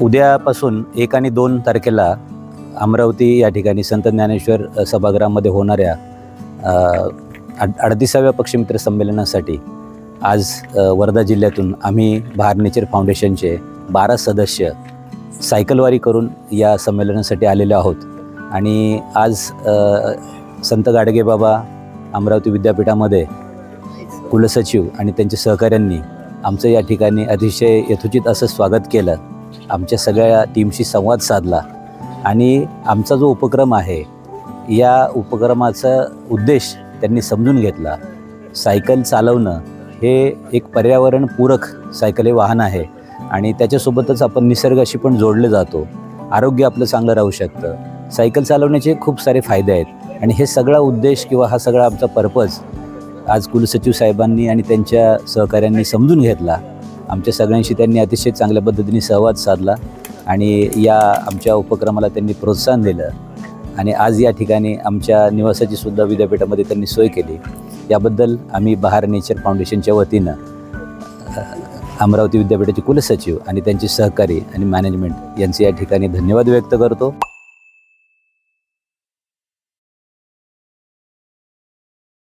उद्यापासून एक आणि दोन तारखेला अमरावती या ठिकाणी संत ज्ञानेश्वर सभागृहामध्ये होणाऱ्या अड अडतीसाव्या पक्षमित्र संमेलनासाठी आज वर्धा जिल्ह्यातून आम्ही भार नेचर फाउंडेशनचे बारा सदस्य सायकलवारी करून या संमेलनासाठी आलेलो आहोत. आणि आज संत गाडगेबाबा अमरावती विद्यापीठामध्ये कुलसचिव आणि त्यांच्या सहकाऱ्यांनी आमचं या ठिकाणी अतिशय यथोचित असं स्वागत केलं. आमच्या सगळ्या टीमशी संवाद साधला. आणि आमचा जो उपक्रम आहे या उपक्रमाचा उद्देश त्यांनी समजून घेतला. सायकल चालवणं हे एक पर्यावरणपूरक सायकल हे वाहन आहे आणि त्याच्यासोबतच आपण निसर्गाशी पण जोडले जातो. आरोग्य आपलं चांगलं राहू शकतं. सायकल चालवण्याचे खूप सारे फायदे आहेत आणि हे सगळा उद्देश किंवा हा सगळा आमचा पर्पज आज कुलसचिव साहेबांनी आणि त्यांच्या सहकाऱ्यांनी समजून घेतला. आमच्या सगळ्यांशी त्यांनी अतिशय चांगल्या पद्धतीने सहवाद साधला आणि या आमच्या उपक्रमाला त्यांनी प्रोत्साहन दिलं. आणि आज या ठिकाणी आमच्या निवासाची सुद्धा विद्यापीठामध्ये त्यांनी सोय केली. याबद्दल आम्ही बहार नेचर फाउंडेशनच्या वतीनं अमरावती विद्यापीठाचे कुलसचिव आणि त्यांचे सहकारी आणि मॅनेजमेंट यांचे या ठिकाणी धन्यवाद व्यक्त करतो.